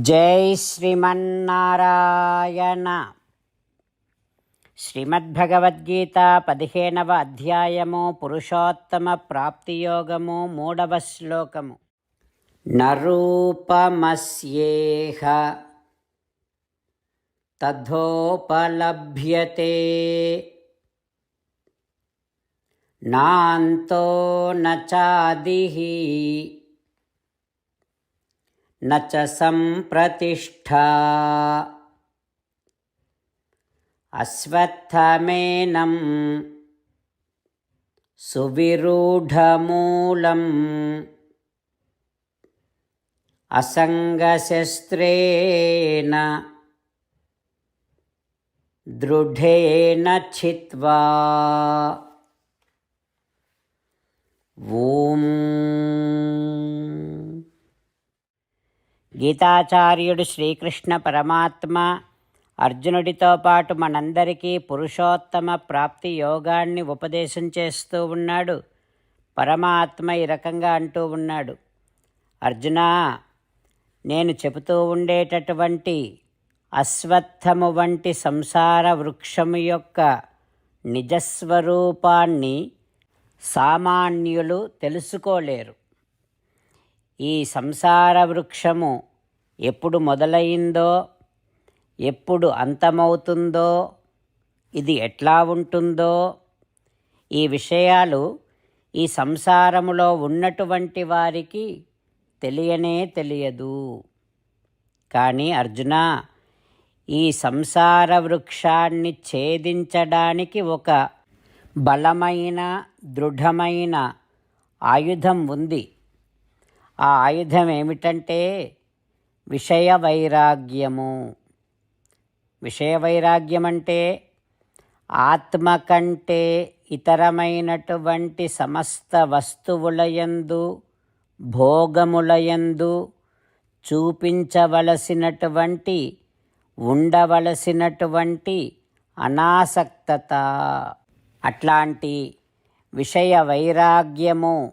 జై శ్రీమన్నారాయణ. శ్రీమద్భగవద్గీత పదిహేనవ అధ్యాయము పురుషోత్తమ ప్రాప్తియోగము మూడవ శ్లోకము. నరూపమస్యేహ తథోపలభ్యతే. నాంతో నచాదిః न च सम्प्रतिष्ठा अश्वत्थमेनं सुविरूढमूलम् असङ्गशस्त्रेण दृढेन छित्त्वा ॐ గీతాచార్యుడు శ్రీకృష్ణ పరమాత్మ అర్జునుడితో పాటు మనందరికీ పురుషోత్తమ ప్రాప్తి యోగాన్ని ఉపదేశం చేస్తూ ఉన్నాడు. పరమాత్మ ఈ రకంగా అంటూ ఉన్నాడు. అర్జున నేను చెబుతూ ఉండేటటువంటి అశ్వత్థము వంటి సంసార వృక్షము యొక్క నిజస్వరూపాన్ని సామాన్యులు తెలుసుకోలేరు. ఈ సంసార వృక్షము ఎప్పుడు మొదలైందో ఎప్పుడు అంతమవుతుందో ఇది ఎట్లా ఉంటుందో ఈ విషయాలు ఈ సంసారములో ఉన్నటువంటి వారికి తెలియనే తెలియదు. కానీ అర్జున ఈ సంసార వృక్షాన్ని ఛేదించడానికి ఒక బలమైన దృఢమైన ఆయుధం ఉంది. ఆ ఆయుధం ఏమిటంటే విషయ వైరాగ్యము విషయ వైరాగ్యం అంటే ఆత్మ కంటే ఇతరమైనటువంటి సమస్త వస్తువులయందు భోగములయందు చూపించవలసినటువంటి ఉండవలసినటువంటి అనాసక్తత. అట్లాంటి విషయ వైరాగ్యము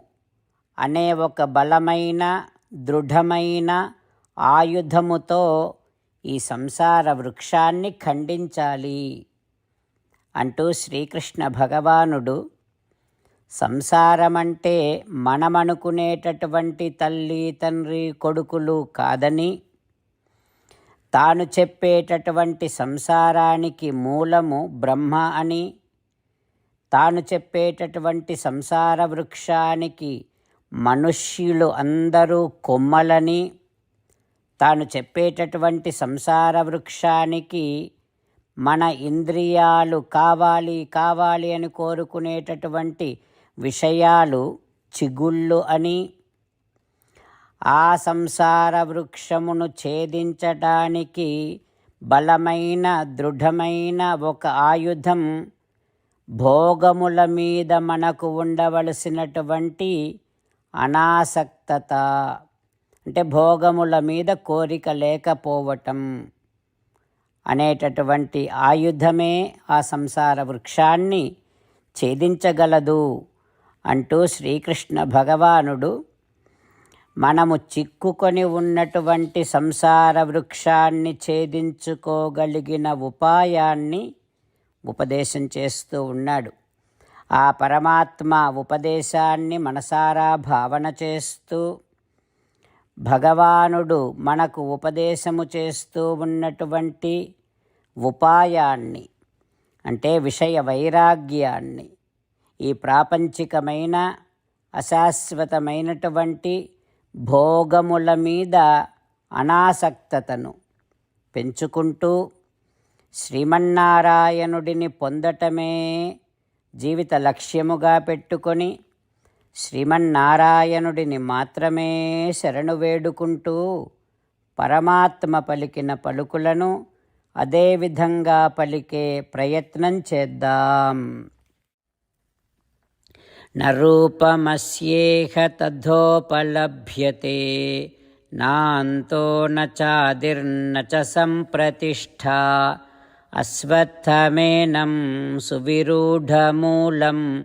అనే ఒక బలమైన దృఢమైన ఆయుధముతో ఈ సంసార వృక్షాన్ని ఖండించాలి అంటూ శ్రీకృష్ణ భగవానుడు సంసారమంటే మనమనుకునేటటువంటి తల్లి తండ్రి కొడుకులు కాదని తాను చెప్పేటటువంటి సంసారానికి మూలము బ్రహ్మ అని తాను చెప్పేటటువంటి సంసార వృక్షానికి మనుష్యులు అందరూ కొమ్మలని తాను చెప్పేటటువంటి సంసార వృక్షానికి మన ఇంద్రియాలు కావాలి కావాలి అని కోరుకునేటటువంటి విషయాలు చిగుళ్ళు అని ఆ సంసార వృక్షమును ఛేదించడానికి బలమైన దృఢమైన ఒక ఆయుధం భోగముల మీద మనకు ఉండవలసినటువంటి అనాసక్తత. అంటే భోగముల మీద కోరిక లేకపోవటం అనేటటువంటి ఆయుధమే ఆ సంసార వృక్షాన్ని ఛేదించగలదు అంటూ శ్రీకృష్ణ భగవానుడు మనము చిక్కుకొని ఉన్నటువంటి సంసార వృక్షాన్ని ఛేదించుకోగలిగిన ఉపాయాన్ని ఉపదేశం చేస్తూ ఉన్నాడు. ఆ పరమాత్మ ఉపదేశాన్ని మనసారా భావన చేస్తూ భగవానుడు మనకు ఉపదేశము చేస్తూ ఉన్నటువంటి ఉపాయాన్ని అంటే విషయ వైరాగ్యాన్ని ఈ ప్రాపంచికమైన అశాశ్వతమైనటువంటి భోగముల మీద అనాసక్తతను పెంచుకుంటూ శ్రీమన్నారాయణుడిని పొందటమే జీవిత లక్ష్యముగా పెట్టుకొని శ్రీమన్నారాయణుడిని మాత్రమే శరణు వేడుకుంటూ పరమాత్మ పలికిన పలుకులను అదేవిధంగా పలికే ప్రయత్నం చేద్దాం. నరూపమస్యేహ తథోపలభ్యతే నాంతో నాదిర్న చ సంప్రతిష్ట అశ్వత్థమేనం సువిరూఢమూలం